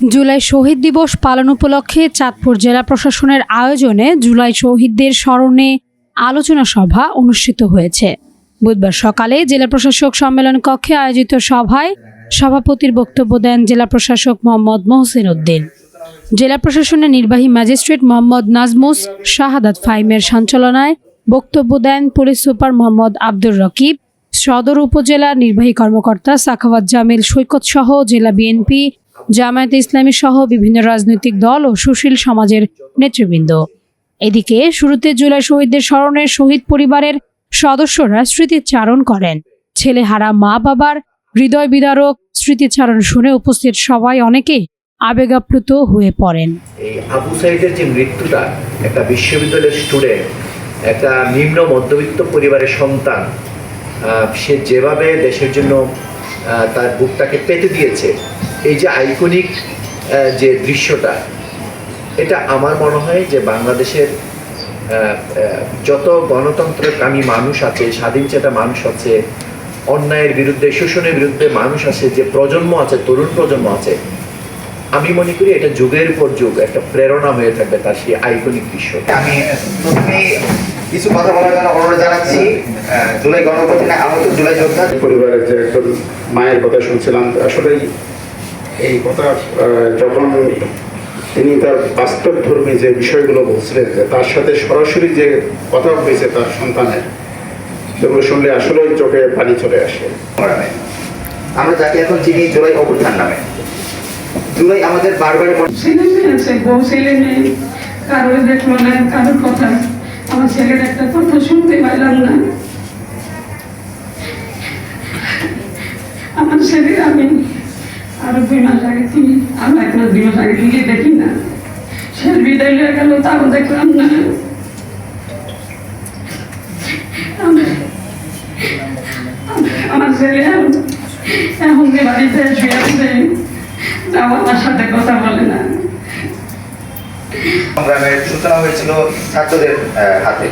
জুলাই শহীদ দিবস পালন উপলক্ষে চাঁদপুর জেলা প্রশাসনের আয়োজনে জুলাই শহীদদের স্মরণে আলোচনা সভা অনুষ্ঠিত হয়েছে। বুধবার সকালে জেলা প্রশাসক সম্মেলন কক্ষে আয়োজিত সভায় সভাপতির বক্তব্য দেন জেলা প্রশাসক মোহাম্মদ মহসিন উদ্দিন। জেলা প্রশাসনের নির্বাহী ম্যাজিস্ট্রেট মোহাম্মদ নাজমুস শাহাদাত ফাইমের সঞ্চালনায় বক্তব্য দেন পুলিশ সুপার মোহাম্মদ আব্দুর রকিব, সদর উপজেলা নির্বাহী কর্মকর্তা সাখাওয়াত জামিল সৈকত সহ জেলা বিএনপি জামায়াত ইসলামী সহ বিভিন্ন রাজনৈতিক দল ও সুশীল সমাজের নেতৃবৃন্দ। এদিকে শুরুতে জুলাই শহীদদের স্মরণে শহীদ পরিবারের সদস্যরা স্মৃতিচারণ করেন। ছেলেহারা মা বাবার হৃদয় বিদারক স্মৃতিচারণ শুনে উপস্থিত সবাই অনেকে আবেগাপ্লুত হয়ে পড়েন। আবু সাইদের যে মৃত্যুটা একটা বিশ্ববিদ্যালয়ের স্টুডেন্ট একটা নিম্ন মধ্যবিত্ত পরিবারের সন্তান সে যেভাবে দেশের জন্য তার বুকটাকে পেতে দিয়েছে এই যে আইকনিক যে দৃশ্যটা এটা আমার মনে হয় যে বাংলাদেশের যত গণতন্ত্রকামী মানুষ আছে স্বাধীন চেতা মানুষ আছে অন্যায়ের বিরুদ্ধে শোষণের বিরুদ্ধে মানুষ আছে যে প্রজন্ম আছে তরুণ প্রজন্ম আছে আমি মনে করি এটা যুগের পর যুগ একটা প্রেরণা হয়ে থাকবে তার সেই আইকনিক দৃশ্য। আমি প্রথমেই কিছু কথা বলার জন্য অনুরোধ জানাচ্ছি জুলাই গণপ্রতিনে আহত জুলাই যোদ্ধা। পরিবারের যে একজন মায়ের কথা শুনছিলাম আসলেই এই কথা যখন তিনি তার বাস্তব ধর্মী যে বিষয়গুলো বলছিলেন যে তার সাথে সরাসরি যে কথা হয়েছে তার সন্তানের সেগুলো শুনলে আসলেই চোখে পানি চলে আসে। আমরা যাকে এখন চিনি জুলাই অভ্যুত্থান নামে। জুলাই আমাদের বারবার ছেলে মেয়ে আছে বউ ছেলে মেয়ে কারোর দেখল না কারোর কথা। আমার ছেলের একটা কথা শুনতে পাইলাম না। আমার ছেলে আমি আরও দুই মাস আগে থেকে আরও এক মাস, দুই মাস আগে থেকে দেখি না। সে বিদায় হয়ে গেল তাও দেখলাম না। আমার- ছেলে এখন- যে বাড়িতে শুয়ে আছে তাও আমার সাথে কথা বলে না। সংগ্রামের সূচনা হয়েছিল ছাত্রদের হাতে।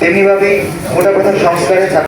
তেমনিভাবে মোটা কথা সংস্কারে